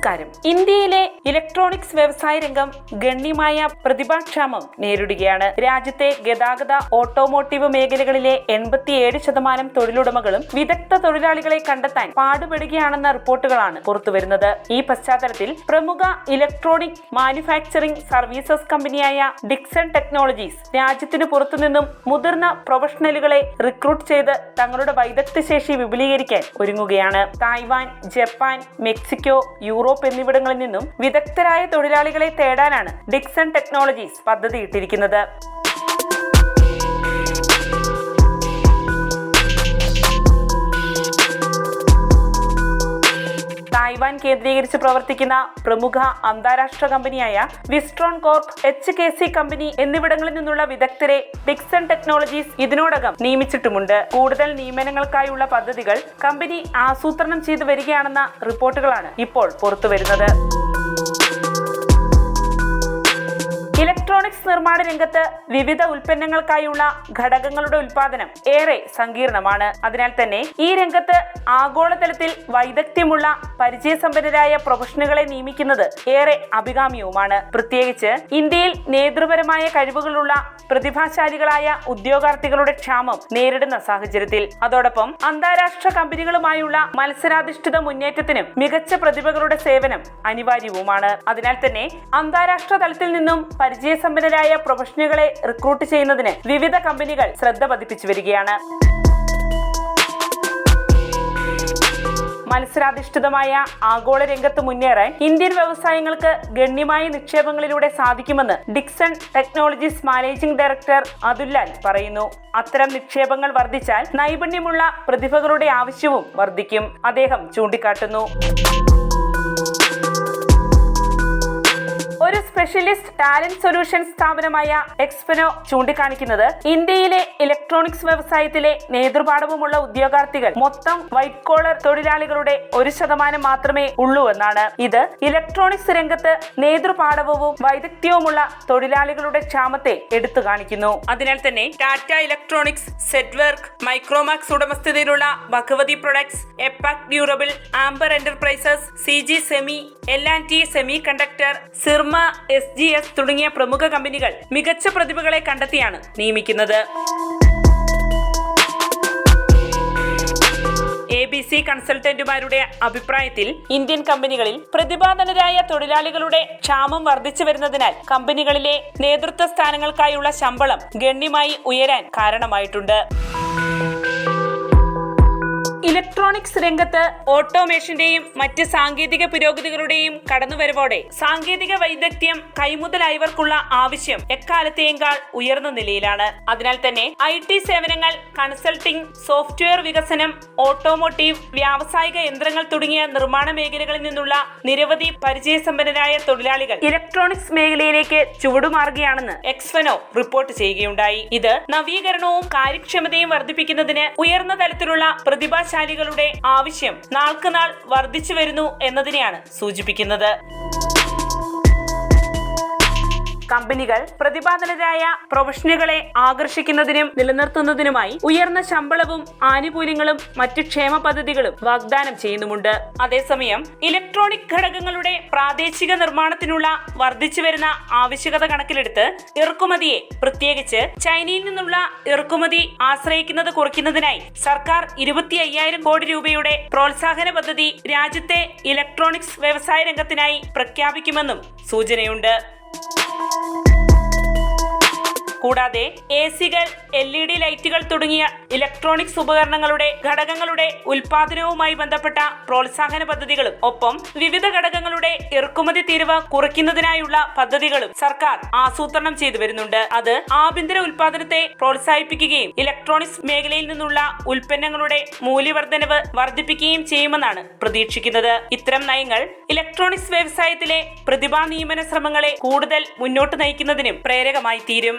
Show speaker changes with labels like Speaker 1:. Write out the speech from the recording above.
Speaker 1: നമസ്കാരം. ഇന്ത്യയിലെ ഇലക്ട്രോണിക്സ് വ്യവസായ രംഗം ഗണ്യമായ പ്രതിഭാക്ഷാമം നേരിടുകയാണ്. രാജ്യത്തെ ഗതാഗത ഓട്ടോമോട്ടീവ് മേഖലകളിലെ എൺപത്തിയേഴ് ശതമാനം തൊഴിലുടമകളും വിദഗ്ധ തൊഴിലാളികളെ കണ്ടെത്താൻ പാടുപെടുകയാണെന്ന റിപ്പോർട്ടുകളാണ് പുറത്തുവരുന്നത്. ഈ പശ്ചാത്തലത്തിൽ പ്രമുഖ ഇലക്ട്രോണിക് മാനുഫാക്ചറിംഗ് സർവീസസ് കമ്പനിയായ ഡിക്സൺ ടെക്നോളജീസ് രാജ്യത്തിന് പുറത്തുനിന്നും മുതിർന്ന പ്രൊഫഷണലുകളെ റിക്രൂട്ട് ചെയ്ത് തങ്ങളുടെ വൈദഗ്ധ്യ ശേഷി വിപുലീകരിക്കാൻ ഒരുങ്ങുകയാണ്. തായ്വാൻ ജപ്പാൻ മെക്സിക്കോ യൂറോപ്പ് എന്നിവിടങ്ങളിൽ നിന്നും വിദഗ്ധരായ തൊഴിലാളികളെ തേടാനാണ് ഡിക്സൺ ടെക്നോളജീസ് പദ്ധതിയിട്ടിരിക്കുന്നത്. തായ്വാൻ കേന്ദ്രീകരിച്ച് പ്രവർത്തിക്കുന്ന പ്രമുഖ അന്താരാഷ്ട്ര കമ്പനിയായ Wistron Corp H K C company എന്നിവിടങ്ങളിൽ നിന്നുള്ള വിദഗ്ധരെ ഡിക്സൺ ടെക്നോളജീസ് ഇതിനോടകം നിയമിച്ചിട്ടുമുണ്ട്. കൂടുതൽ നിയമനങ്ങൾക്കായുള്ള പദ്ധതികൾ കമ്പനി ആസൂത്രണം ചെയ്തു വരികയാണെന്ന റിപ്പോർട്ടുകളാണ് ഇപ്പോൾ പുറത്തുവരുന്നത്. ഇലക്ട്രോണിക്സ് നിർമ്മാണ രംഗത്ത് വിവിധ ഉൽപ്പന്നങ്ങൾക്കായുള്ള ഘടകങ്ങളുടെ ഉൽപാദനം ഏറെ സങ്കീർണമാണ്. അതിനാൽ തന്നെ ഈ രംഗത്ത് ആഗോളതലത്തിൽ വൈദഗ്ധ്യമുള്ള പരിചയസമ്പന്നരായ പ്രൊഫഷണലുകളെ നിയമിക്കുന്നത് ഏറെ അഭികാമ്യവുമാണ്. പ്രത്യേകിച്ച് ഇന്ത്യയിൽ നേതൃപരമായ കഴിവുകളുള്ള പ്രതിഭാശാലികളായ ഉദ്യോഗാർത്ഥികളുടെ ക്ഷാമം നേരിടുന്ന സാഹചര്യത്തിൽ. അതോടൊപ്പം അന്താരാഷ്ട്ര കമ്പനികളുമായുള്ള മത്സരാധിഷ്ഠിത മുന്നേറ്റത്തിനും മികച്ച പ്രതിഭകളുടെ സേവനം അനിവാര്യവുമാണ്. അതിനാൽ തന്നെ അന്താരാഷ്ട്ര തലത്തിൽ നിന്നും പരിചയസമ്പന്നരായ പ്രൊഫഷണലുകളെ റിക്രൂട്ട് ചെയ്യുന്നതിന് വിവിധ കമ്പനികൾ ശ്രദ്ധ പതിപ്പിച്ചു വരികയാണ്. മത്സരാധിഷ്ഠിതമായ ആഗോള രംഗത്ത് മുന്നേറാൻ ഇന്ത്യൻ വ്യവസായങ്ങൾക്ക് ഗണ്യമായ നിക്ഷേപങ്ങളിലൂടെ സാധിക്കുമെന്ന് Dixon technologies managing director Atul Lal പറയുന്നു. അത്തരം നിക്ഷേപങ്ങൾ വർദ്ധിച്ചാൽ നൈപുണ്യമുള്ള പ്രതിഭകളുടെ ആവശ്യവും വർദ്ധിക്കും. അദ്ദേഹം ചൂണ്ടിക്കാട്ടുന്നു. സ്പെഷ്യലിസ്റ്റ് ടാലന്റ് സൊല്യൂഷൻ സ്ഥാപനമായ എക്സ്പെനോ ചൂണ്ടിക്കാണിക്കുന്നത് ഇന്ത്യയിലെ ഇലക്ട്രോണിക്സ് വ്യവസായത്തിലെ നേതൃപാഠവുമുള്ള ഉദ്യോഗാർത്ഥികൾ മൊത്തം വൈറ്റ് കോളർ തൊഴിലാളികളുടെ ഒരു ശതമാനം മാത്രമേ ഉള്ളൂ എന്നാണ്. ഇത് ഇലക്ട്രോണിക്സ് രംഗത്ത് നേതൃപാഠവും വൈദഗ്ധ്യവുമുള്ള തൊഴിലാളികളുടെ ക്ഷാമത്തെ എടുത്തു കാണിക്കുന്നു. അതിനാൽ തന്നെ ടാറ്റ ഇലക്ട്രോണിക്സ് സെറ്റ്വർക്ക് മൈക്രോമാക്സ് ഉടമസ്ഥതയിലുള്ള Bhagwati products Epack durable Amber enterprises C G semi L and T semiconductor Syrma S G S തുടങ്ങിയ പ്രമുഖ കമ്പനികൾ മികച്ച പ്രതിഭകളെ കണ്ടെത്തിയാണ് നിയമിക്കുന്നത്. എ ബി സി കൺസൾട്ടന്റുമാരുടെ അഭിപ്രായത്തിൽ ഇന്ത്യൻ കമ്പനികളിൽ പ്രതിഭാധനരായ തൊഴിലാളികളുടെ ക്ഷാമം വർദ്ധിച്ചു വരുന്നതിനാൽ കമ്പനികളിലെ നേതൃത്വ സ്ഥാനങ്ങൾക്കായുള്ള ശമ്പളം ഗണ്യമായി ഉയരാൻ കാരണമായിട്ടുണ്ട്. ഇലക്ട്രോണിക്സ് രംഗത്ത് ഓട്ടോമേഷന്റെയും മറ്റ് സാങ്കേതിക പുരോഗതികളുടെയും കടന്നുവരവോടെ സാങ്കേതിക വൈദഗ്ധ്യം കൈമുതലായവർക്കുള്ള ആവശ്യം എക്കാലത്തെയേക്കാൾ ഉയർന്ന നിലയിലാണ്. അതിനാൽ തന്നെ ഐ ടി സേവനങ്ങൾ കൺസൾട്ടിംഗ് സോഫ്റ്റ്വെയർ വികസനം ഓട്ടോമോട്ടീവ് വ്യാവസായിക യന്ത്രങ്ങൾ തുടങ്ങിയ നിർമ്മാണ മേഖലകളിൽ നിന്നുള്ള നിരവധി പരിചയസമ്പന്നരായ തൊഴിലാളികൾ ഇലക്ട്രോണിക്സ് മേഖലയിലേക്ക് ചുവടുമാറുകയാണെന്ന് എക്സ്ഫനോ റിപ്പോർട്ട് ചെയ്യുകയുണ്ടായി. ഇത് നവീകരണവും കാര്യക്ഷമതയും വർദ്ധിപ്പിക്കുന്നതിന് ഉയർന്ന തലത്തിലുള്ള പ്രതിഭാശാലികളുടെ ആവശ്യം നാൾക്കുനാൾ വർദ്ധിച്ചു വരുന്നു എന്നതിനെയാണ് സൂചിപ്പിക്കുന്നത്. കമ്പനികൾ പ്രതിപാദനരായ പ്രൊഫഷണലുകളെ ആകർഷിക്കുന്നതിനും നിലനിർത്തുന്നതിനുമായി ഉയർന്ന ശമ്പളവും ആനുകൂല്യങ്ങളും മറ്റ് ക്ഷേമ പദ്ധതികളും വാഗ്ദാനം ചെയ്യുന്നുമുണ്ട്. അതേസമയം ഇലക്ട്രോണിക് ഘടകങ്ങളുടെ പ്രാദേശിക നിർമ്മാണത്തിനുള്ള വർദ്ധിച്ചു വരുന്ന ആവശ്യകത കണക്കിലെടുത്ത് ഇറക്കുമതിയെ പ്രത്യേകിച്ച് ചൈനയിൽ നിന്നുള്ള ഇറക്കുമതി ആശ്രയിക്കുന്നത് കുറയ്ക്കുന്നതിനായി സർക്കാർ ഇരുപത്തി അയ്യായിരം കോടി രൂപയുടെ പ്രോത്സാഹന പദ്ധതി രാജ്യത്തെ ഇലക്ട്രോണിക്സ് വ്യവസായ രംഗത്തിനായി പ്രഖ്യാപിക്കുമെന്നും സൂചനയുണ്ട്. കൂടാതെ എ സികൾ എൽ ഇ ഡി ലൈറ്റുകൾ തുടങ്ങിയ ഇലക്ട്രോണിക്സ് ഉപകരണങ്ങളുടെ ഘടകങ്ങളുടെ ഉൽപാദനവുമായി ബന്ധപ്പെട്ട പ്രോത്സാഹന പദ്ധതികളും ഒപ്പം വിവിധ ഘടകങ്ങളുടെ ഇറക്കുമതി തീരുവ കുറയ്ക്കുന്നതിനായുള്ള പദ്ധതികളും സർക്കാർ ആസൂത്രണം ചെയ്തു വരുന്നുണ്ട്. അത് ആഭ്യന്തര ഉൽപാദനത്തെ പ്രോത്സാഹിപ്പിക്കുകയും ഇലക്ട്രോണിക്സ് മേഖലയിൽ നിന്നുള്ള ഉൽപ്പന്നങ്ങളുടെ മൂല്യവർദ്ധനവ് വർദ്ധിപ്പിക്കുകയും ചെയ്യുമെന്നാണ് പ്രതീക്ഷിക്കുന്നത്. ഇത്തരം നയങ്ങൾ ഇലക്ട്രോണിക്സ് വ്യവസായത്തിലെ പ്രതിഭാ നിയമന ശ്രമങ്ങളെ കൂടുതൽ മുന്നോട്ട് നയിക്കുന്നതിനും പ്രേരകമായി തീരും.